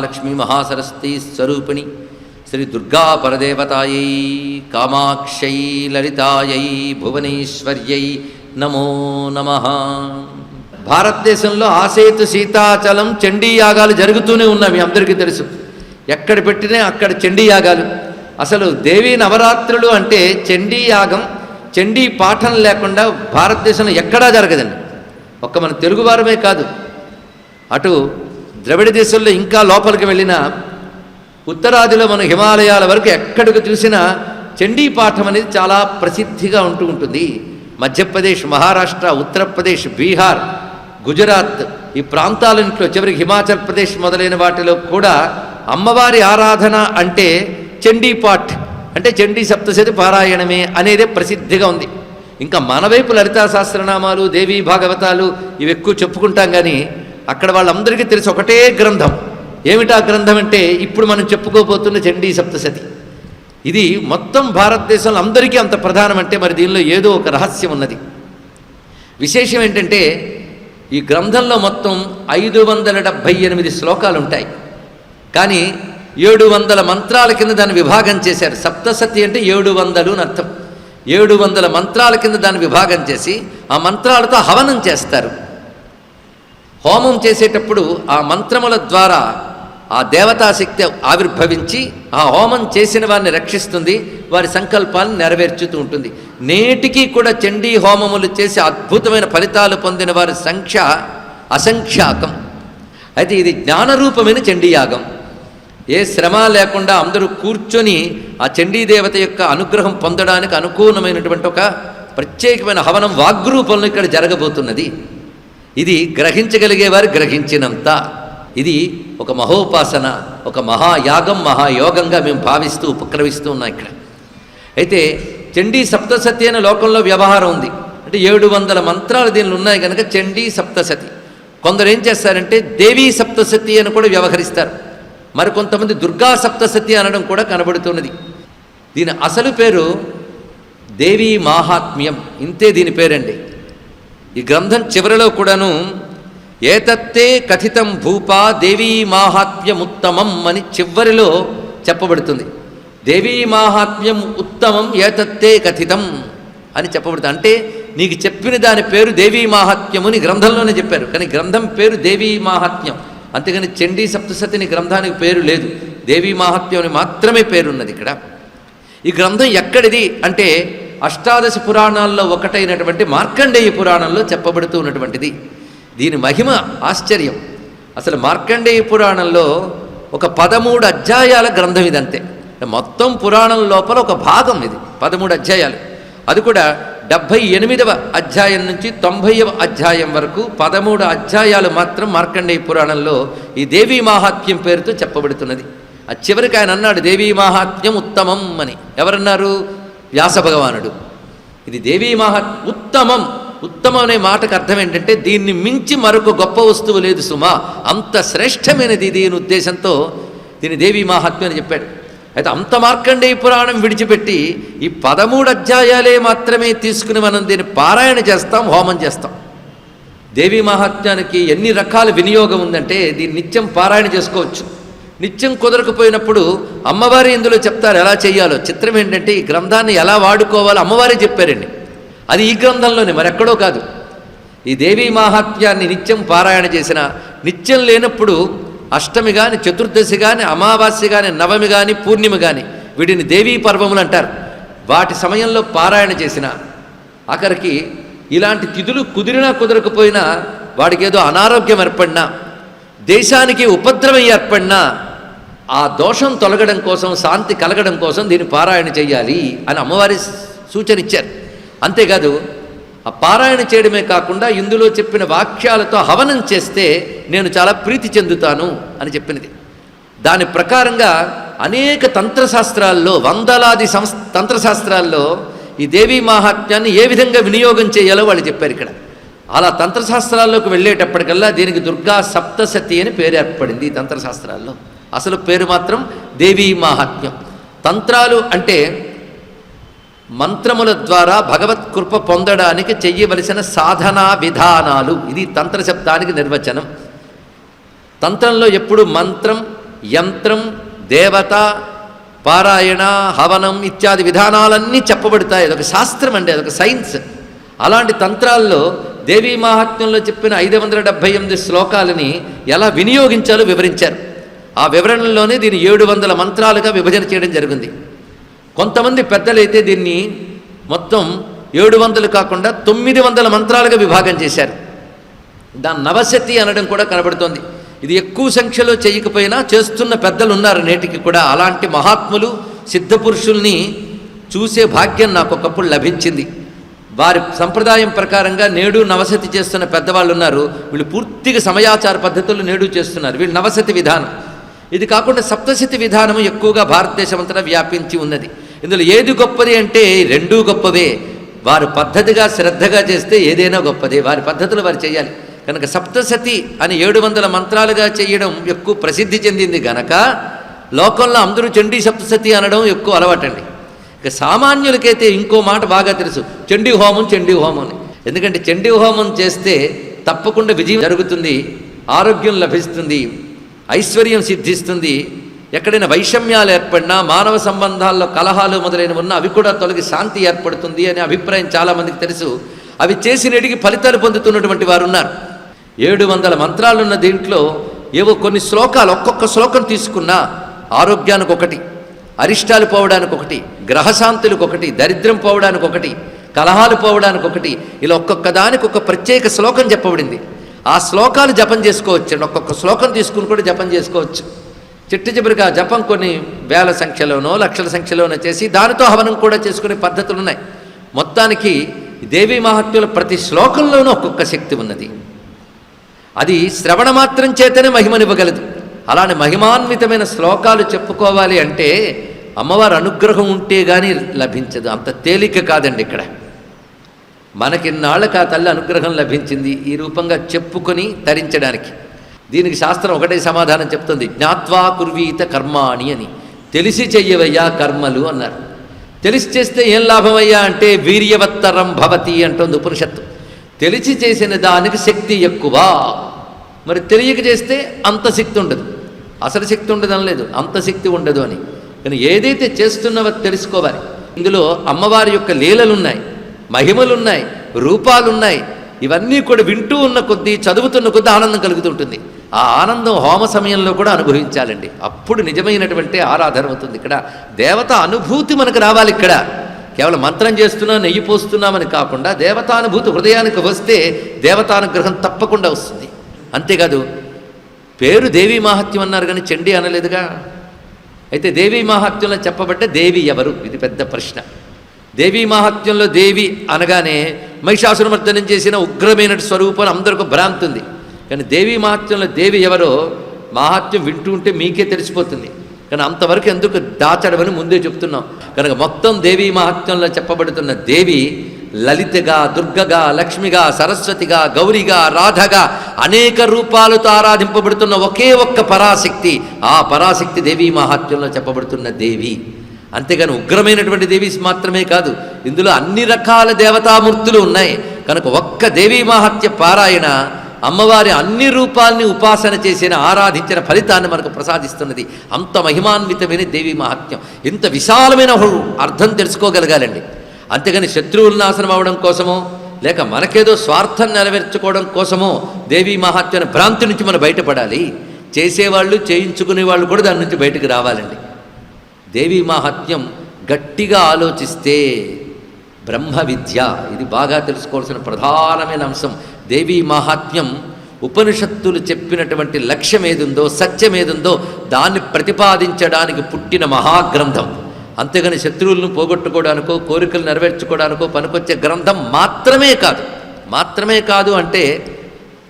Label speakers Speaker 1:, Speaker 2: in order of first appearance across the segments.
Speaker 1: మహాలక్ష్మి మహాసరస్వతి స్వరూపిణి శ్రీ దుర్గా పరదేవతాయై కామాక్షై లలితాయై భువనేశ్వర్యై నమో నమ. భారతదేశంలో ఆసేతు సీతాచలం చండీ యాగాలు జరుగుతూనే ఉన్నాయి మీ అందరికీ తెలుసు. ఎక్కడ పెట్టినా అక్కడ చండీ యాగాలు. అసలు దేవీ నవరాత్రులు అంటే చండీ యాగం చండీ పాఠం లేకుండా భారతదేశంలో ఎక్కడా జరగదండి. ఒక్క మన తెలుగువారమే కాదు. అటు ద్రవిడ దేశంలో ఇంకా లోపలికి వెళ్ళిన ఉత్తరాదిలో మన హిమాలయాల వరకు ఎక్కడికి చూసినా చండీ పాఠం అనేది చాలా ప్రసిద్ధిగా ఉంటూ ఉంటుంది. మధ్యప్రదేశ్ మహారాష్ట్ర ఉత్తరప్రదేశ్ బీహార్ గుజరాత్ ఈ ప్రాంతాలంట్లో చివరికి హిమాచల్ ప్రదేశ్ మొదలైన వాటిలో కూడా అమ్మవారి ఆరాధన అంటే చండీ పాఠ్ అంటే చండీ సప్తశతి పారాయణమే అనేదే ప్రసిద్ధిగా ఉంది. ఇంకా మన వైపు లలితా సహస్రనామాలు దేవీ భాగవతాలు ఇవి ఎక్కువ చెప్పుకుంటాం కానీ అక్కడ వాళ్ళందరికీ తెలిసి ఒకటే గ్రంథం. ఏమిటా గ్రంథం అంటే ఇప్పుడు మనం చెప్పుకోబోతున్న చండీ సప్తశతి. ఇది మొత్తం భారతదేశంలో అందరికీ అంత ప్రధానమంటే మరి దీనిలో ఏదో ఒక రహస్యం ఉన్నది. విశేషం ఏంటంటే ఈ గ్రంథంలో మొత్తం ఐదు వందల డెబ్భై ఎనిమిది శ్లోకాలు ఉంటాయి కానీ ఏడు వందల మంత్రాల కింద దాన్ని విభాగం చేశారు. సప్తసతి అంటే ఏడు వందలు అని అర్థం. ఏడు వందల మంత్రాల కింద దాన్ని విభాగం చేసి ఆ మంత్రాలతో హవనం చేస్తారు. హోమం చేసేటప్పుడు ఆ మంత్రముల ద్వారా ఆ దేవతాశక్తి ఆవిర్భవించి ఆ హోమం చేసిన వారిని రక్షిస్తుంది వారి సంకల్పాలను నెరవేర్చుతూ ఉంటుంది. నేటికి కూడా చండీ హోమములు చేసి అద్భుతమైన ఫలితాలు పొందిన వారి సంఖ్య అసంఖ్యాకం. అయితే ఇది జ్ఞానరూపమైన చండీయాగం ఏ శ్రమ లేకుండా అందరూ కూర్చొని ఆ చండీ దేవత యొక్క అనుగ్రహం పొందడానికి అనుకూలమైనటువంటి ఒక ప్రత్యేకమైన హవనం వాగ్రూపంలో ఇక్కడ జరగబోతున్నది. ఇది గ్రహించగలిగేవారు గ్రహించినంత. ఇది ఒక మహోపాసన ఒక మహాయాగం మహాయోగంగా మేము భావిస్తూ ఉపక్రమిస్తూ ఉన్నాం ఇక్కడ. అయితే చండీ సప్తసతి అనే లోకంలో వ్యవహారం ఉంది. అంటే ఏడు వందల మంత్రాలు దీనిలో ఉన్నాయి కనుక చండీ సప్తసతి. కొందరు ఏం చేస్తారంటే దేవీ సప్తసతి అని కూడా వ్యవహరిస్తారు. మరి కొంతమంది దుర్గా సప్తసతి అనడం కూడా కనబడుతున్నది. దీని అసలు పేరు దేవీ మాహాత్మ్యం. ఇంతే దీని పేరండి. ఈ గ్రంథం చివరిలో కూడాను ఏతత్తే కథితం భూపా దేవీ మాహాత్మ్యముత్తమం అని చివరిలో చెప్పబడుతుంది. దేవీ మాహాత్మ్యం ఉత్తమం ఏతత్తే కథితం అని చెప్పబడుతుంది. అంటే నీకు చెప్పిన దాని పేరు దేవీ మాహాత్మ్యము నీ గ్రంథంలోనే చెప్పారు. కానీ గ్రంథం పేరు దేవీ మాహాత్మ్యం. అంతేగాని చండీ సప్తశతిని గ్రంథానికి పేరు లేదు. దేవీ మాహాత్మ్యం అని మాత్రమే పేరున్నది ఇక్కడ. ఈ గ్రంథం ఎక్కడిది అంటే అష్టాదశ పురాణాల్లో ఒకటైనటువంటి మార్కండేయ పురాణంలో చెప్పబడుతూ ఉన్నటువంటిది. దీని మహిమ ఆశ్చర్యం. అసలు మార్కండేయ పురాణంలో ఒక పదమూడు అధ్యాయాల గ్రంథం ఇదంతే. మొత్తం పురాణం లోపల ఒక భాగం ఇది పదమూడు అధ్యాయాలు. అది కూడా డెబ్భై ఎనిమిదవ అధ్యాయం నుంచి తొంభైవ అధ్యాయం వరకు పదమూడు అధ్యాయాలు మాత్రం మార్కండేయ పురాణంలో ఈ దేవీ మాహాత్మ్యం పేరుతో చెప్పబడుతున్నది. ఆ చివరికి ఆయన అన్నాడు దేవీ మాహాత్మ్యం ఉత్తమం అని. ఎవరన్నారు? వ్యాస భగవానుడు ఇది దేవీ మహా ఉత్తమం. ఉత్తమం అనే మాటకు అర్థం ఏంటంటే దీన్ని మించి మరొక గొప్ప వస్తువు లేదు సుమా. అంత శ్రేష్టమైనది దీని ఉద్దేశంతో దీని దేవీ మహాత్మ్యం అని చెప్పాడు. అయితే అంత మార్కండేయ పురాణం విడిచిపెట్టి ఈ పదమూడు అధ్యాయాలే మాత్రమే తీసుకుని మనం దీన్ని పారాయణ చేస్తాం హోమం చేస్తాం. దేవీ మహాత్మ్యానికి ఎన్ని రకాల వినియోగం ఉందంటే దీన్ని నిత్యం పారాయణ చేసుకోవచ్చు. నిత్యం కుదరకపోయినప్పుడు అమ్మవారి ఇందులో చెప్తారు ఎలా చేయాలో. చిత్రం ఏంటంటే ఈ గ్రంథాన్ని ఎలా వాడుకోవాలో అమ్మవారే చెప్పారండి. అది ఈ గ్రంథంలోనే మరెక్కడో కాదు. ఈ దేవీ మాహాత్మ్యాన్ని నిత్యం పారాయణ చేసిన నిత్యం లేనప్పుడు అష్టమి కానీ చతుర్దశి కానీ అమావాస్య కానీ నవమి కానీ పూర్ణిమ కానీ వీటిని దేవీ పర్వములు అంటారు. వాటి సమయంలో పారాయణ చేసిన ఆఖరికి ఇలాంటి తిథులు కుదిరినా కుదరకపోయినా వాడికి ఏదో అనారోగ్యం ఏర్పడినా దేశానికి ఉపద్రవం ఏర్పడినా ఆ దోషం తొలగడం కోసం శాంతి కలగడం కోసం దీన్ని పారాయణ చేయాలి అని అమ్మవారి సూచన ఇచ్చారు అంతేకాదు ఆ పారాయణ చేయడమే కాకుండా ఇందులో చెప్పిన వాక్యాలతో హవనం చేస్తే నేను చాలా ప్రీతి చెందుతాను అని చెప్పినది. దాని ప్రకారంగా అనేక తంత్రశాస్త్రాల్లో వందలాది సంస్ తంత్రశాస్త్రాల్లో ఈ దేవీ మహాత్మ్యాన్ని ఏ విధంగా వినియోగం చేయాలో వాళ్ళు చెప్పారు ఇక్కడ. అలా తంత్రశాస్త్రాల్లోకి వెళ్ళేటప్పటికల్లా దీనికి దుర్గా సప్తసతి అని పేరు ఏర్పడింది తంత్రశాస్త్రాల్లో. అసలు పేరు మాత్రం దేవీ మాహాత్మ్యం. తంత్రాలు అంటే మంత్రముల ద్వారా భగవత్ కృప పొందడానికి చెయ్యవలసిన సాధనా విధానాలు. ఇది తంత్ర శబ్దానికి నిర్వచనం. తంత్రంలో ఎప్పుడు మంత్రం యంత్రం దేవత పారాయణ హవనం ఇత్యాది విధానాలన్నీ చెప్పబడతాయి. అదొక శాస్త్రం అండి అదొక సైన్స్. అలాంటి తంత్రాల్లో దేవీ మహాత్మ్యంలో చెప్పిన ఐదు వందల డెబ్భై ఎనిమిది శ్లోకాలని ఎలా వినియోగించాలో వివరించారు. ఆ వివరణలోనే దీన్ని ఏడు వందల మంత్రాలుగా విభజన చేయడం జరిగింది. కొంతమంది పెద్దలైతే దీన్ని మొత్తం ఏడు వందలు కాకుండా తొమ్మిది వందల మంత్రాలుగా విభాగం చేశారు. దాని నవశతి అనడం కూడా కనబడుతోంది. ఇది ఎక్కువ సంఖ్యలో చేయకపోయినా చేస్తున్న పెద్దలు ఉన్నారు నేటికి కూడా. అలాంటి మహాత్ములు సిద్ధపురుషుల్ని చూసే భాగ్యం నాకు ఒకప్పుడు లభించింది. వారి సంప్రదాయం ప్రకారంగా నేడు నవసతి చేస్తున్న పెద్దవాళ్ళు ఉన్నారు. వీళ్ళు పూర్తిగా సమయాచార పద్ధతులు నేడు చేస్తున్నారు. వీళ్ళు నవసతి విధానం. ఇది కాకుండా సప్తశతి విధానం ఎక్కువగా భారతదేశమంతటా వ్యాపించి ఉన్నది. ఇందులో ఏది గొప్పది అంటే రెండూ గొప్పవే. వారు పద్ధతిగా శ్రద్ధగా చేస్తే ఏదైనా గొప్పదే. వారి పద్ధతులు వారు చేయాలి. కనుక సప్తశతి అని ఏడు వందల మంత్రాలుగా చేయడం ఎక్కువ ప్రసిద్ధి చెందింది గనక లోకంలో అందరూ చండీ సప్తశతి అనడం ఎక్కువ అలవాటండి. ఇక సామాన్యులకైతే ఇంకో మాట బాగా తెలుసు. చండీ హోమం చండీ హోమం అని. ఎందుకంటే చండీ హోమం చేస్తే తప్పకుండా విజయం జరుగుతుంది ఆరోగ్యం లభిస్తుంది. ఐశ్వర్యం సిద్ధిస్తుంది. ఎక్కడైనా వైషమ్యాలు ఏర్పడినా మానవ సంబంధాల్లో కలహాలు మొదలైనవి ఉన్నా అవి కూడా తొలగి శాంతి ఏర్పడుతుంది అనే అభిప్రాయం చాలామందికి తెలుసు. అవి చేసినటికి ఫలితాలు పొందుతున్నటువంటి వారు ఉన్నారు. ఏడు వందల మంత్రాలున్న దీంట్లో ఏవో కొన్ని శ్లోకాలు ఒక్కొక్క శ్లోకం తీసుకున్నా ఆరోగ్యానికి ఒకటి అరిష్టాలు పోవడానికి ఒకటి గ్రహశాంతులకు ఒకటి దరిద్రం పోవడానికి ఒకటి కలహాలు పోవడానికి ఒకటి ఇలా ఒక్కొక్క దానికి ఒక ప్రత్యేక శ్లోకం చెప్పబడింది. ఆ శ్లోకాలు జపం చేసుకోవచ్చండి ఒక్కొక్క శ్లోకం తీసుకుని కూడా జపం చేసుకోవచ్చు. చిట్టు చివరిగా జపం కొన్ని వేల సంఖ్యలోనో లక్షల సంఖ్యలోనో చేసి దానితో హవనం కూడా చేసుకునే పద్ధతులు ఉన్నాయి. మొత్తానికి దేవీ మహత్యుల ప్రతి శ్లోకంలోనూ ఒక్కొక్క శక్తి ఉన్నది. అది శ్రవణ మాత్రం చేతనే మహిమనివ్వగలదు. అలానే మహిమాన్వితమైన శ్లోకాలు చెప్పుకోవాలి అంటే అమ్మవారి అనుగ్రహం ఉంటే కానీ లభించదు. అంత తేలిక కాదండి ఇక్కడ. మనకిన్నాళ్ళకి ఆ తల్లి అనుగ్రహం లభించింది ఈ రూపంగా చెప్పుకొని తరించడానికి. దీనికి శాస్త్రం ఒకటే సమాధానం చెప్తుంది. జ్ఞాత్వా కుర్వీత కర్మాణి అని. తెలిసి చెయ్యవయ్యా కర్మలు అన్నారు. తెలిసి చేస్తే ఏం లాభమయ్యా అంటే వీర్యవత్తరం భవతి అంటుంది ఉపనిషత్తు. తెలిసి చేసిన దానికి శక్తి ఎక్కువ. మరి తెలియక చేస్తే అంత శక్తి ఉండదు. అసలు శక్తి ఉండదని లేదు. అంత శక్తి ఉండదు అని. కానీ ఏదైతే చేస్తున్నావో తెలుసుకోవాలి. ఇందులో అమ్మవారి యొక్క లీలలున్నాయి. మహిమలున్నాయి రూపాలున్నాయి. ఇవన్నీ కూడా వింటూ ఉన్న కొద్దీ చదువుతున్న కొద్దీ ఆనందం కలుగుతుంటుంది. ఆ ఆనందం హోమ సమయంలో కూడా అనుభవించాలండి. అప్పుడు నిజమైనటువంటి ఆరాధన అవుతుంది. ఇక్కడ దేవత అనుభూతి మనకు రావాలి ఇక్కడ. కేవలం మంత్రం చేస్తున్నా నెయ్యి పోస్తున్నామని కాకుండా దేవతానుభూతి హృదయానికి వస్తే దేవతానుగ్రహం తప్పకుండా వస్తుంది. అంతేకాదు పేరు దేవీ మహాత్యం అన్నారు కానీ చండీ అనలేదుగా. అయితే దేవీ మాహాత్మ్యంలో చెప్పబడ్డ దేవి ఎవరు? ఇది పెద్ద ప్రశ్న. దేవీ మహాత్యంలో దేవి అనగానే మహిషాసురమర్దనం చేసిన ఉగ్రమైన స్వరూపం అందరికీ భ్రాంతి ఉంది కానీ దేవీ మహాత్మ్యంలో దేవి ఎవరో మహాత్మ్యం వింటూ ఉంటే మీకే తెలిసిపోతుంది. కానీ అంతవరకు ఎందుకు దాచడమని ముందే చెప్తున్నాం. కనుక మొత్తం దేవీ మహాత్మ్యంలో చెప్పబడుతున్న దేవి లలితగా దుర్గగా లక్ష్మిగా సరస్వతిగా గౌరిగా రాధగా అనేక రూపాలతో ఆరాధింపబడుతున్న ఒకే ఒక్క పరాశక్తి. ఆ పరాశక్తి దేవీ మహాత్మ్యంలో చెప్పబడుతున్న దేవి. అంతేగాని ఉగ్రమైనటువంటి దేవి మాత్రమే కాదు ఇందులో అన్ని రకాల దేవతామూర్తులు ఉన్నాయి. కనుక ఒక్క దేవీ మహాత్య పారాయణ అమ్మవారి అన్ని రూపాల్ని ఉపాసన చేసిన ఆరాధించిన ఫలితాన్ని మనకు ప్రసాదిస్తున్నది. అంత మహిమాన్వితమైన దేవీ మహాత్మ్యం ఇంత విశాలమైన అర్థం తెలుసుకోగలగాలండి. అంతేగాని శత్రువులు నాశనం అవడం కోసమో లేక మనకేదో స్వార్థం నెరవేర్చుకోవడం కోసమో దేవీ మహాత్మ్యాన్ని భ్రాంతి నుంచి మనం బయటపడాలి. చేసేవాళ్ళు చేయించుకునే వాళ్ళు కూడా దాని నుంచి బయటకు రావాలండి. దేవీ మాహత్యం గట్టిగా ఆలోచిస్తే బ్రహ్మ విద్య ఇది బాగా తెలుసుకోవాల్సిన ప్రధానమైన అంశం. దేవీ మాహాత్మ్యం ఉపనిషత్తులు చెప్పినటువంటి లక్ష్యం ఏదుందో సత్యం ఏదుందో దాన్ని ప్రతిపాదించడానికి పుట్టిన మహాగ్రంథం. అంతేగాని శత్రువులను పోగొట్టుకోవడానికో కోరికలు నెరవేర్చుకోవడానికో పనికొచ్చే గ్రంథం మాత్రమే కాదు. మాత్రమే కాదు అంటే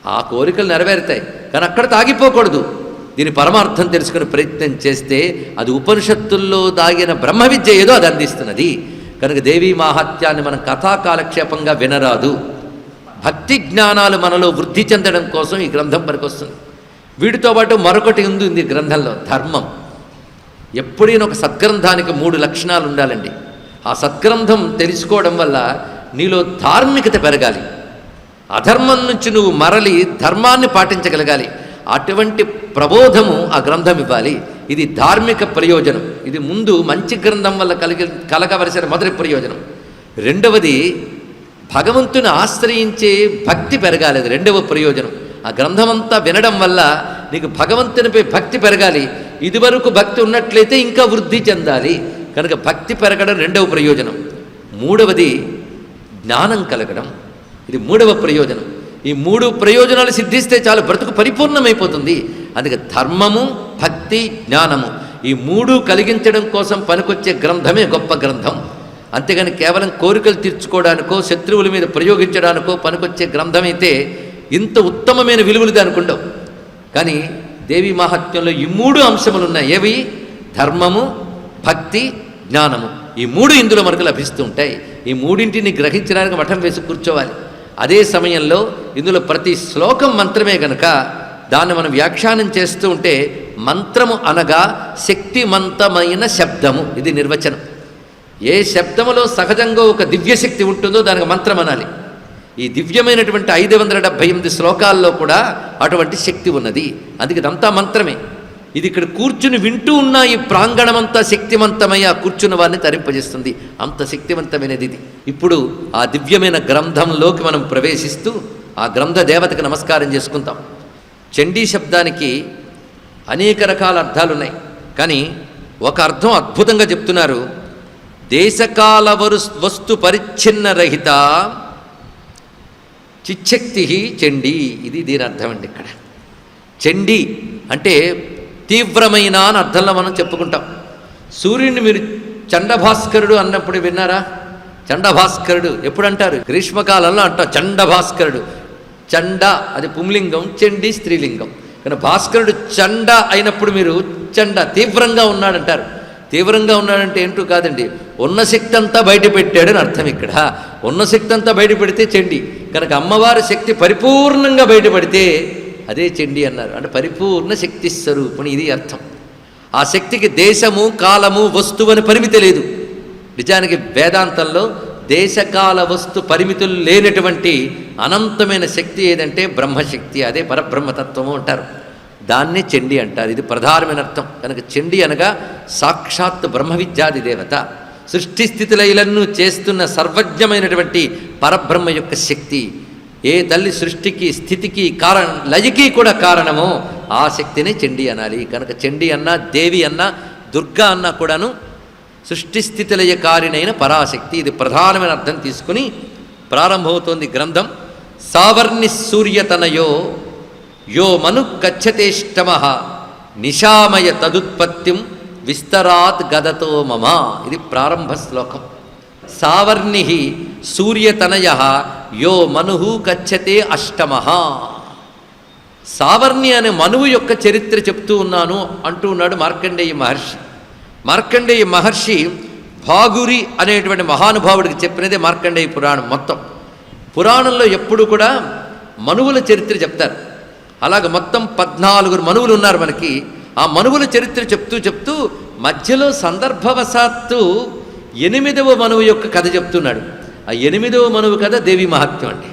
Speaker 1: ఆ కోరికలు నెరవేరుతాయి. కానీ అక్కడ తాగిపోకూడదు. దీని పరమార్థం తెలుసుకునే ప్రయత్నం చేస్తే అది ఉపనిషత్తుల్లో దాగిన బ్రహ్మ విద్య ఏదో అది అందిస్తున్నది. కనుక దేవీ మాహాత్యాన్ని మనం కథా కాలక్షేపంగా వినరాదు. భక్తి జ్ఞానాలు మనలో వృద్ధి చెందడం కోసం ఈ గ్రంథం పనికొస్తుంది. వీటితో పాటు మరొకటి ఉంది ఈ గ్రంథంలో ధర్మం. ఎప్పుడైనా ఒక సద్గ్రంథానికి మూడు లక్షణాలు ఉండాలండి. ఆ సద్గ్రంథం తెలుసుకోవడం వల్ల నీలో ధార్మికత పెరగాలి. అధర్మం నుంచి నువ్వు మరలి ధర్మాన్ని పాటించగలగాలి. అటువంటి ప్రబోధము ఆ గ్రంథం ఇవ్వాలి. ఇది ధార్మిక ప్రయోజనం. ఇది ముందు మంచి గ్రంథం వల్ల కలిగి కలగవలసిన మొదటి ప్రయోజనం. రెండవది భగవంతుని ఆశ్రయించే భక్తి పెరగాలి. రెండవ ప్రయోజనం. ఆ గ్రంథమంతా వినడం వల్ల నీకు భగవంతునిపై భక్తి పెరగాలి. ఇదివరకు భక్తి ఉన్నట్లయితే ఇంకా వృద్ధి చెందాలి. కనుక భక్తి పెరగడం రెండవ ప్రయోజనం. మూడవది జ్ఞానం కలగడం. ఇది మూడవ ప్రయోజనం. ఈ మూడు ప్రయోజనాలు సిద్ధిస్తే చాలు బ్రతుకు పరిపూర్ణమైపోతుంది. అందుకే ధర్మము భక్తి జ్ఞానము ఈ మూడు కలిగించడం కోసం పనికొచ్చే గ్రంథమే గొప్ప గ్రంథం. అంతేగాని కేవలం కోరికలు తీర్చుకోవడానికో శత్రువుల మీద ప్రయోగించడానికో పనికొచ్చే గ్రంథమైతే ఇంత ఉత్తమమైన విలువలు దానికుండవు కానీ దేవి మహాత్మ్యంలో ఈ మూడు అంశములు ఉన్నాయి ఏవి? ధర్మము భక్తి జ్ఞానము. ఈ మూడు ఇందులో మనకు లభిస్తూ ఉంటాయి. ఈ మూడింటిని గ్రహించడానికి మఠం వేసి కూర్చోవాలి. అదే సమయంలో ఇందులో ప్రతి శ్లోకం మంత్రమే గనక దాన్ని మనం వ్యాఖ్యానం చేస్తూ ఉంటే మంత్రము అనగా శక్తిమంతమైన శబ్దము. ఇది నిర్వచనం. ఏ శబ్దములో సహజంగా ఒక దివ్యశక్తి ఉంటుందో దానికి మంత్రం అనాలి. ఈ దివ్యమైనటువంటి ఐదు వందల డెబ్భై ఎనిమిది శ్లోకాల్లో కూడా అటువంటి శక్తి ఉన్నది. అందుకే ఇదంతా మంత్రమే. ఇది ఇక్కడ కూర్చుని వింటూ ఉన్న ఈ ప్రాంగణమంతా శక్తివంతమై ఆ కూర్చున్న వారిని తరింపజేస్తుంది. అంత శక్తివంతమైనది ఇది. ఇప్పుడు ఆ దివ్యమైన గ్రంథంలోకి మనం ప్రవేశిస్తూ ఆ గ్రంథ దేవతకు నమస్కారం చేసుకుంటాం చండీ శబ్దానికి అనేక రకాల అర్థాలు ఉన్నాయి కానీ ఒక అర్థం అద్భుతంగా చెప్తున్నారు. దేశకాల వరు వస్తు పరిచ్ఛిన్న రహిత చిచ్చక్తి చండీ. ఇది దీని అర్థం అండి ఇక్కడ. చండీ అంటే తీవ్రమైన అని అర్థంలో మనం చెప్పుకుంటాం. సూర్యుడిని మీరు చండభాస్కరుడు అన్నప్పుడు విన్నారా? చండభాస్కరుడు ఎప్పుడు అంటారు గ్రీష్మకాలంలో అంటాం చండభాస్కరుడు. చండ అది పుంలింగం చండి స్త్రీలింగం. కానీ భాస్కరుడు చండ అయినప్పుడు మీరు చండ తీవ్రంగా ఉన్నాడంటారు. తీవ్రంగా ఉన్నాడంటే ఏంటో కాదండి ఉన్న శక్తి అంతా బయట పెట్టాడని అర్థం ఇక్కడ. ఉన్న శక్తి అంతా బయట పెడితే చండి. కనుక అమ్మవారి శక్తి పరిపూర్ణంగా బయటపడితే అదే చండి అన్నారు. అంటే పరిపూర్ణ శక్తి స్వరూపుని ఇది అర్థం. ఆ శక్తికి దేశము కాలము వస్తువు అని పరిమితి లేదు. నిజానికి వేదాంతంలో దేశకాల వస్తు పరిమితులు లేనటువంటి అనంతమైన శక్తి ఏదంటే బ్రహ్మశక్తి. అదే పరబ్రహ్మతత్వము అంటారు. దాన్నే చండి అంటారు. ఇది ప్రధానమైన అర్థం. కనుక చండి అనగా సాక్షాత్ బ్రహ్మ విద్యాది దేవత. సృష్టి స్థితిలైలన్ను చేస్తున్న సర్వజ్ఞమైనటువంటి పరబ్రహ్మ యొక్క శక్తి. ఏ తల్లి సృష్టికి స్థితికి కారణ లయకి కూడా కారణము ఆ శక్తిని చండి అనాలి. కనుక చండి అన్నా దేవి అన్నా దుర్గా అన్నా కూడాను సృష్టి స్థితిలయకారినైన పరాశక్తి. ఇది ప్రధానమైన అర్థం తీసుకుని ప్రారంభమవుతోంది గ్రంథం. సావర్ణి సూర్యతనయో యో మను కచ్చతేష్టమ నిశామయ తదుత్పత్తిం విస్తరాత్ గదతో మమ. ఇది ప్రారంభ శ్లోకం. సావర్ణి సూర్యతనయ యో మనుహు గచ్చతే అష్టమ సావర్ణి అనే మనువు యొక్క చరిత్ర చెప్తూ ఉన్నాను అంటూ ఉన్నాడు మార్కండేయ మహర్షి. మార్కండేయ మహర్షి భాగురి అనేటువంటి మహానుభావుడికి చెప్పినదే మార్కండేయ పురాణం మొత్తం. పురాణంలో ఎప్పుడు కూడా మనువుల చరిత్ర చెప్తారు. అలాగ మొత్తం పద్నాలుగురు మనువులు ఉన్నారు మనకి. ఆ మనువుల చరిత్ర చెప్తూ చెప్తూ మధ్యలో సందర్భవశాత్తు ఎనిమిదవ మనువు యొక్క కథ చెప్తున్నాడు. ఆ ఎనిమిదవ మనువు కథ దేవి మహాత్మ్యం అండి.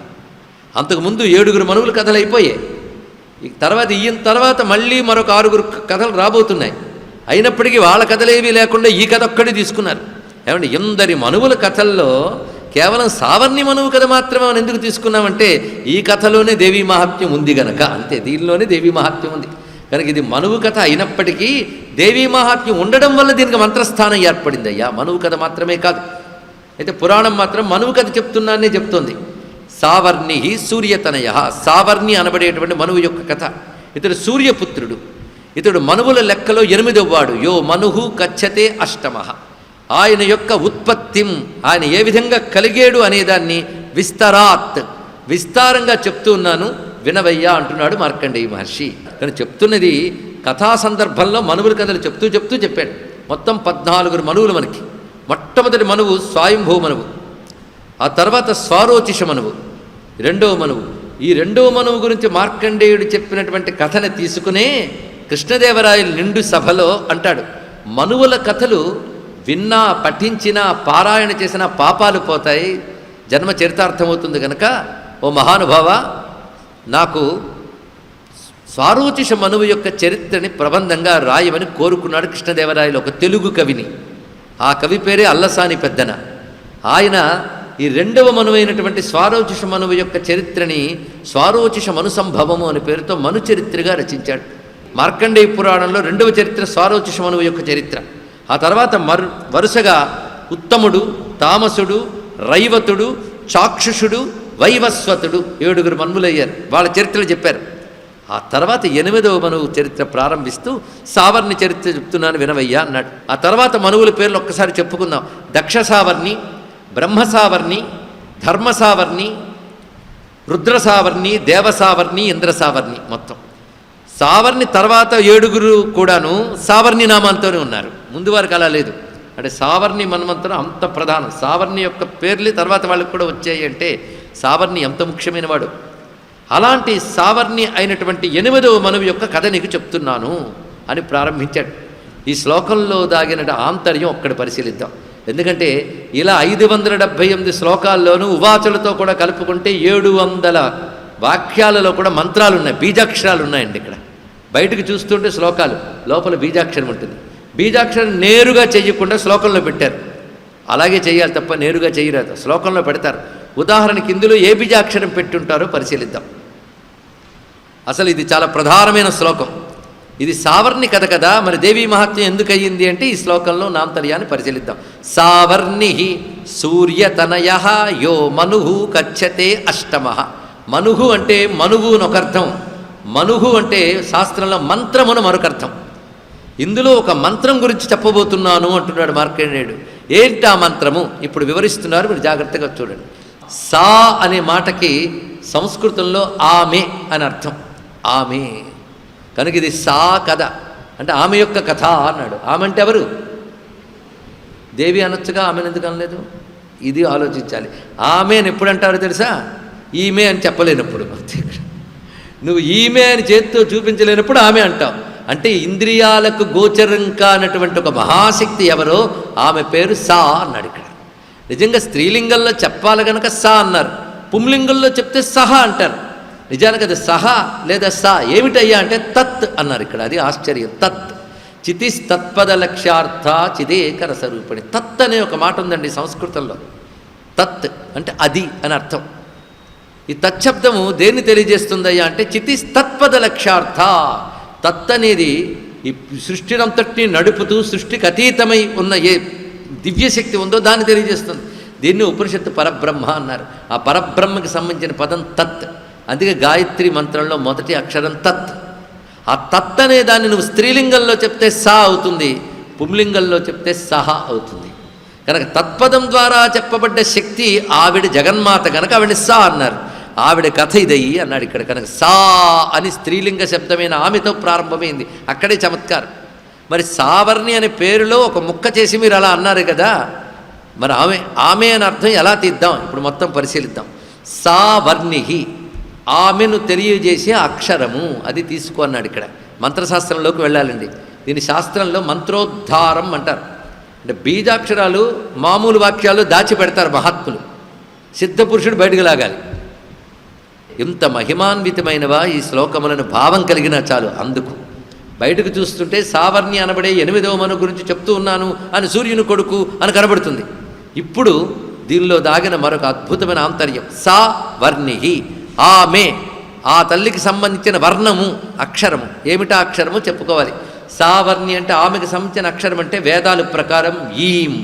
Speaker 1: అంతకుముందు ఏడుగురు మనువుల కథలు అయిపోయాయి. తర్వాత ఈయన తర్వాత మళ్ళీ మరొక ఆరుగురు కథలు రాబోతున్నాయి. అయినప్పటికీ వాళ్ళ కథలేవీ లేకుండా ఈ కథ ఒక్కడే తీసుకున్నారు. ఏమంటే ఎందరి మనువుల కథల్లో కేవలం సావర్ణి మనువు కథ మాత్రమే మనం ఎందుకు తీసుకున్నామంటే ఈ కథలోనే దేవీ మహాత్మ్యం ఉంది గనక. అంతే దీనిలోనే దేవీ మహాత్మ్యం ఉంది. కనుక ఇది మనువు కథ అయినప్పటికీ దేవీ మహాత్మ్యం ఉండడం వల్ల దీనికి మంత్రస్థానం ఏర్పడింది. అయ్యా మనువు కథ మాత్రమే కాదు. అయితే పురాణం మాత్రం మనువు కథ చెప్తున్నానే చెప్తోంది. సావర్ణి సూర్యతనయ. సావర్ణి అనబడేటువంటి మనువు యొక్క కథ. ఇతడు సూర్యపుత్రుడు. ఇతడు మనువుల లెక్కలో ఎనిమిదవ్వాడు. యో మనుహు కచ్చతే అష్టమ. ఆయన యొక్క ఉత్పత్తిం ఆయన ఏ విధంగా కలిగాడు అనేదాన్ని విస్తరాత్. విస్తారంగా చెప్తూ ఉన్నాను. వినవయ్యా అంటున్నాడు మార్కండేయ మహర్షి. కానీ చెప్తున్నది కథా సందర్భంలో మనువుల కథలు చెప్తూ చెప్తూ చెప్పాడు. మొత్తం పద్నాలుగురు మనువులు మనకి. మొట్టమొదటి మనువు స్వయంభూ మనువు. ఆ తర్వాత స్వారోచిష మనువు. రెండవ మనువు. ఈ రెండవ మనువు గురించి మార్కండేయుడు చెప్పినటువంటి కథని తీసుకునే కృష్ణదేవరాయలు నిండు సభలో అంటాడు మనువుల కథలు విన్నా పఠించినా పారాయణ చేసిన పాపాలు పోతాయి. జన్మ చరితార్థమవుతుంది కనుక ఓ మహానుభావ నాకు స్వారోచిష మనువు యొక్క చరిత్రని ప్రబంధంగా రాయమని కోరుకున్నాడు కృష్ణదేవరాయలు ఒక తెలుగు కవిని. ఆ కవి పేరే అల్లసాని పెద్దన. ఆయన ఈ రెండవ మనువైనటువంటి స్వారోచిష మనువు యొక్క చరిత్రని స్వారోచిష మనుసంభవము అనే పేరుతో మను చరిత్రగా రచించాడు. మార్కండేయ పురాణంలో రెండవ చరిత్ర స్వారోచిష మనువు యొక్క చరిత్ర. ఆ తర్వాత మరు వరుసగా ఉత్తముడు తామసుడు రైవతుడు చాక్షుషుడు వైవస్వతుడు ఏడుగురు మన్ములయ్యారు. వాళ్ళ చరిత్రలు చెప్పారు. ఆ తర్వాత ఎనిమిదవ మనువు చరిత్ర ప్రారంభిస్తూ సావర్ణి చరిత్ర చెప్తున్నాను వినవయ్యా అన్నాడు. ఆ తర్వాత మనువుల పేర్లు ఒక్కసారి చెప్పుకుందాం. దక్ష సావర్ణి బ్రహ్మసావర్ణి ధర్మసావర్ణి రుద్రసావర్ణి దేవసావర్ణి ఇంద్రసావర్ణి దేవ సావర్ణి మొత్తం. సావర్ణి తర్వాత ఏడుగురు కూడాను సావర్ణి నామాంతోనే ఉన్నారు. ముందు వారికి అలా లేదు. అంటే సావర్ణి మన్వంతరం అంత ప్రధానం. సావర్ణి యొక్క పేర్లు తర్వాత వాళ్ళకి కూడా వచ్చాయి అంటే సావర్ణి ఎంత ముఖ్యమైన వాడు అలాంటి సావర్ణి అయినటువంటి ఎనిమిదవ మనువు యొక్క కథ నీకు చెప్తున్నాను అని ప్రారంభించాడు. ఈ శ్లోకంలో దాగిన ఆంతర్యం ఒక్కడ పరిశీలిద్దాం. ఎందుకంటే ఇలా ఐదు వందల డెబ్భై ఎనిమిది శ్లోకాల్లోనూ ఉవాచులతో కూడా కలుపుకుంటే ఏడు వందల వాక్యాలలో కూడా మంత్రాలు ఉన్నాయి బీజాక్షరాలు ఉన్నాయండి ఇక్కడ. బయటకు చూస్తుంటే శ్లోకాలు లోపల బీజాక్షరం ఉంటుంది. బీజాక్షరం నేరుగా చేయకుండా శ్లోకంలో పెట్టారు. అలాగే చేయాలి తప్ప నేరుగా చేయరాదు శ్లోకంలో పెడతారు. ఉదాహరణకి ఇందులో ఏ బీజాక్షరం పెట్టుంటారో పరిశీలిద్దాం. అసలు ఇది చాలా ప్రధానమైన శ్లోకం. ఇది సావర్ణి కథ కదా మరి దేవీ మహత్యం ఎందుకు అయ్యింది అంటే ఈ శ్లోకంలో నాంతర్యాన్ని పరిశీలిద్దాం. సావర్ణి సూర్యతనయ యో మను కచ్చతే అష్టమ. మనుహు అంటే మనువు అనొకర్థం మనుహు అంటే శాస్త్రంలో మంత్రమును మరొకర్థం ఇందులో ఒక మంత్రం గురించి చెప్పబోతున్నాను అంటున్నాడు మార్కండేయుడు. ఏంటి ఆ మంత్రము? ఇప్పుడు వివరిస్తున్నారు మీరు జాగ్రత్తగా చూడండి. సా అనే మాటకి సంస్కృతంలో ఆమె అని అర్థం. ఆమె. కనుక ఇది సా కథ. అంటే ఆమె యొక్క కథ అన్నాడు. ఆమె అంటే ఎవరు? దేవి అనొచ్చుగా ఆమెను ఎందుకు అనలేదు? ఇది ఆలోచించాలి. ఆమె అని ఎప్పుడు అంటారు తెలుసా? ఈమె అని చెప్పలేనప్పుడు నువ్వు ఈమె అని చేత్తో చూపించలేనప్పుడు ఆమె అంటావు. అంటే ఇంద్రియాలకు గోచరం కానటువంటి ఒక మహాశక్తి ఎవరో ఆమె పేరు సా అన్నాడు ఇక్కడ. నిజంగా స్త్రీలింగంలో చెప్పాలి గనక సా అన్నారు. పుంలింగంలో చెప్తే సహా అంటారు. నిజానికి అది సహా లేదా సా ఏమిటయ్యా అంటే తత్ అన్నారు ఇక్కడ. అది ఆశ్చర్యం. తత్. చితిస్తత్పద లక్ష్యార్థ చిదేకర స్వరూపిణి. తత్ అనే ఒక మాట ఉందండి సంస్కృతంలో. తత్ అంటే అది అని అర్థం. ఈ తత్శబ్దము దేన్ని తెలియజేస్తుందయ్యా అంటే చితిస్తత్పద లక్ష్యార్థ. తత్ అనేది ఈ సృష్టినంతటిని నడుపుతూ సృష్టికి అతీతమై ఉన్న ఏ దివ్యశక్తి ఉందో దాన్ని తెలియజేస్తుంది. దీన్ని ఉపనిషత్తు పరబ్రహ్మ అన్నారు. ఆ పరబ్రహ్మకి సంబంధించిన పదం తత్. అందుకే గాయత్రి మంత్రంలో మొదటి అక్షరం తత్. ఆ తత్ అనే దాన్ని నువ్వు స్త్రీలింగంలో చెప్తే సా అవుతుంది పుంలింగంలో చెప్తే సహ అవుతుంది. కనుక తత్పదం ద్వారా చెప్పబడ్డ శక్తి ఆవిడ జగన్మాత కనుక ఆవిడ సా అన్నారు. ఆవిడ కథ ఇదయ్యి అన్నాడు ఇక్కడ కనుక సా అని స్త్రీలింగ శబ్దమైన ఆమెతో ప్రారంభమైంది. అక్కడే చమత్కారం. మరి సావర్ణి అనే పేరులో ఒక ముక్క చేసి మీరు అలా అన్నారు కదా మరి ఆమె ఆమె అని అర్థం ఎలా తీద్దాం? ఇప్పుడు మొత్తం పరిశీలిద్దాం. సావర్ణిహి. ఆమెను తెలియజేసే అక్షరము. అది తీసుకో అన్నాడు ఇక్కడ. మంత్రశాస్త్రంలోకి వెళ్ళాలండి. దీని శాస్త్రంలో మంత్రోద్ధారం అంటారు. అంటే బీజాక్షరాలు మామూలు వాక్యాలు దాచిపెడతారు మహాత్ములు. సిద్ధపురుషుడు బయటకు లాగాలి. ఎంత మహిమాన్వితమైనవా ఈ శ్లోకములను భావం కలిగినా చాలు అందుకు. బయటకు చూస్తుంటే సావర్ణి అనబడే ఎనిమిదవ మను గురించి చెప్తూ ఉన్నాను అని సూర్యుని కొడుకు అని కనబడుతుంది. ఇప్పుడు దీనిలో దాగిన మరొక అద్భుతమైన ఆంతర్యం. సా వర్ణిహి ఆమె ఆ తల్లికి సంబంధించిన వర్ణము అక్షరము. ఏమిటా అక్షరము? చెప్పుకోవాలి. సావర్ణి అంటే ఆమెకు సంబంధించిన అక్షరం అంటే వేదాల ప్రకారం ఈం.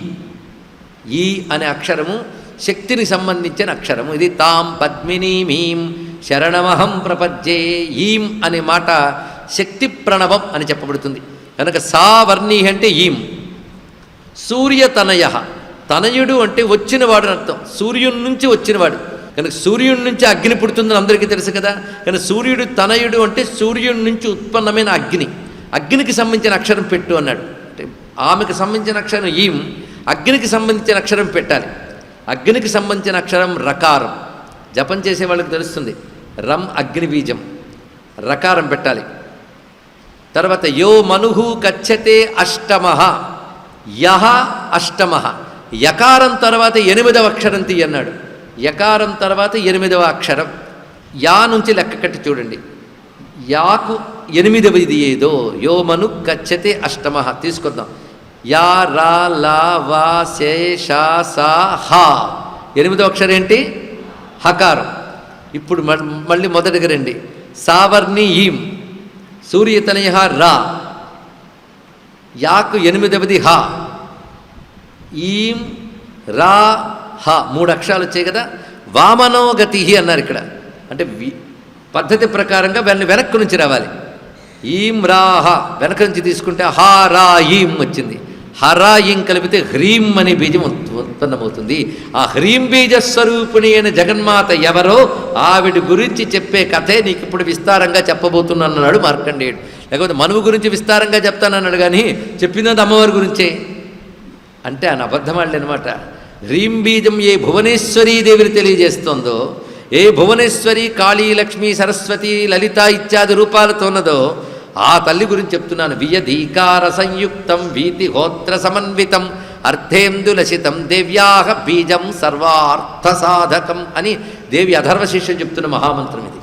Speaker 1: ఈ అనే అక్షరము శక్తిని సంబంధించిన అక్షరము. ఇది తాం పద్మినీమీం శరణమహం ప్రపద్యే ఈం అనే మాట శక్తి ప్రణవం అని చెప్పబడుతుంది. కనుక సావర్ణి అంటే ఈం. సూర్యతనయ. తనయుడు అంటే వచ్చినవాడు అర్థం. సూర్యుడి నుంచి వచ్చినవాడు. కనుక సూర్యుడి నుంచి అగ్ని పుడుతుందని అందరికీ తెలుసు కదా? కానీ సూర్యుడు తనయుడు అంటే సూర్యుడి నుంచి ఉత్పన్నమైన అగ్ని. అగ్నికి సంబంధించిన అక్షరం పెట్టు అన్నాడు. అంటే ఆమెకు సంబంధించిన అక్షరం ఈం అగ్నికి సంబంధించిన అక్షరం పెట్టాలి. అగ్నికి సంబంధించిన అక్షరం రకారం. జపం చేసే వాళ్ళకి తెలుస్తుంది. రం అగ్ని బీజం. రకారం పెట్టాలి. తర్వాత యో మనుహు కచ్చతే అష్టమ. యహ అష్టమ. యకారం తర్వాత ఎనిమిదవ అక్షరం తీయన్నాడు. యకారం తర్వాత ఎనిమిదవ అక్షరం. యా నుంచి లెక్క కట్టి చూడండి. యాకు ఎనిమిదవది ఏదో. యో మను గచ్చతే అష్టమ. తీసుకొద్దాం యా రా లా వా శే షా సా హా. ఎనిమిదో అక్షరం ఏంటి? హకారం. ఇప్పుడు మ- మళ్ళీ మొదటిగా రండి. సావర్ణి ఈం. సూర్యతనయ రా. యాకు ఎనిమిదవది హ. ఈం రా హ మూడు అక్షరాలు వచ్చాయి కదా. వామనోగతి అన్నారు ఇక్కడ. అంటే పద్ధతి ప్రకారంగా వెన వెనక్కు నుంచి రావాలి. ఈం రాహ వెనక నుంచి తీసుకుంటే హా రా ఈం వచ్చింది. హరా ఈం కలిపితే హ్రీం అనే బీజం ఉత్- ఉత్పన్నమవుతుంది. ఆ హ్రీం బీజ స్వరూపిణి అయిన జగన్మాత ఎవరో ఆవిడ గురించి చెప్పే కథే నీకు ఇప్పుడు విస్తారంగా చెప్పబోతున్నాను అన్నాడు మార్కండేయుడు. లేకపోతే మనువు గురించి విస్తారంగా చెప్తానన్నాడు కానీ చెప్పిందంత అమ్మవారి గురించే. అంటే ఆయన అబద్ధమాడలే అనమాట రీం బీజం ఏ భువనేశ్వరీ దేవిని తెలియజేస్తోందో ఏ భువనేశ్వరి కాళీ లక్ష్మి సరస్వతి లలిత ఇత్యాది రూపాలతో ఉన్నదో ఆ తల్లి గురించి చెప్తున్నాను. వియధీకార సంయుక్తం వీతి హోత్ర సమన్వితం అర్థేందులసితం దేవ్యాహ బీజం సర్వార్థ సాధకం అని దేవి అధర్వ శిష్యం చెప్తున్న మహామంత్రం ఇది.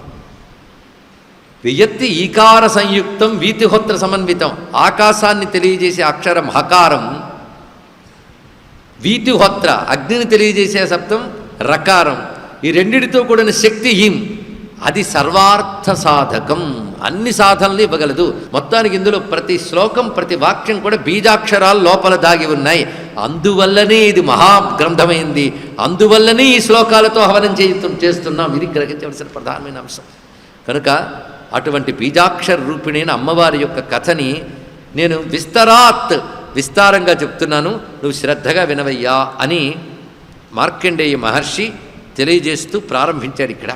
Speaker 1: వియత్తి ఈకార సంయుక్తం వీతిహోత్ర సమన్వితం ఆకాశాన్ని తెలియజేసే అక్షరం హకారం వీతిహోత్ర అగ్నిని తెలియజేసే శబ్దం రకారం. ఈ రెండిటితో కూడిన శక్తి హిం అది సర్వార్థ సాధకం. అన్ని సాధనలు ఇవ్వగలదు. మొత్తానికి ఇందులో ప్రతి శ్లోకం ప్రతి వాక్యం కూడా బీజాక్షరాలు లోపల దాగి ఉన్నాయి. అందువల్లనే ఇది మహాగ్రంథమైంది. అందువల్లనే ఈ శ్లోకాలతో హవనం చేస్తు చేస్తున్నాం. ఇది గ్రహించవలసిన ప్రధానమైన అంశం. కనుక అటువంటి బీజాక్షర రూపిణైన అమ్మవారి యొక్క కథని నేను విస్తరాత్ విస్తారంగా చెప్తున్నాను. నువ్వు శ్రద్ధగా వినవయ్యా అని మార్కండేయ మహర్షి తెలియజేస్తూ ప్రారంభించాడు ఇక్కడ.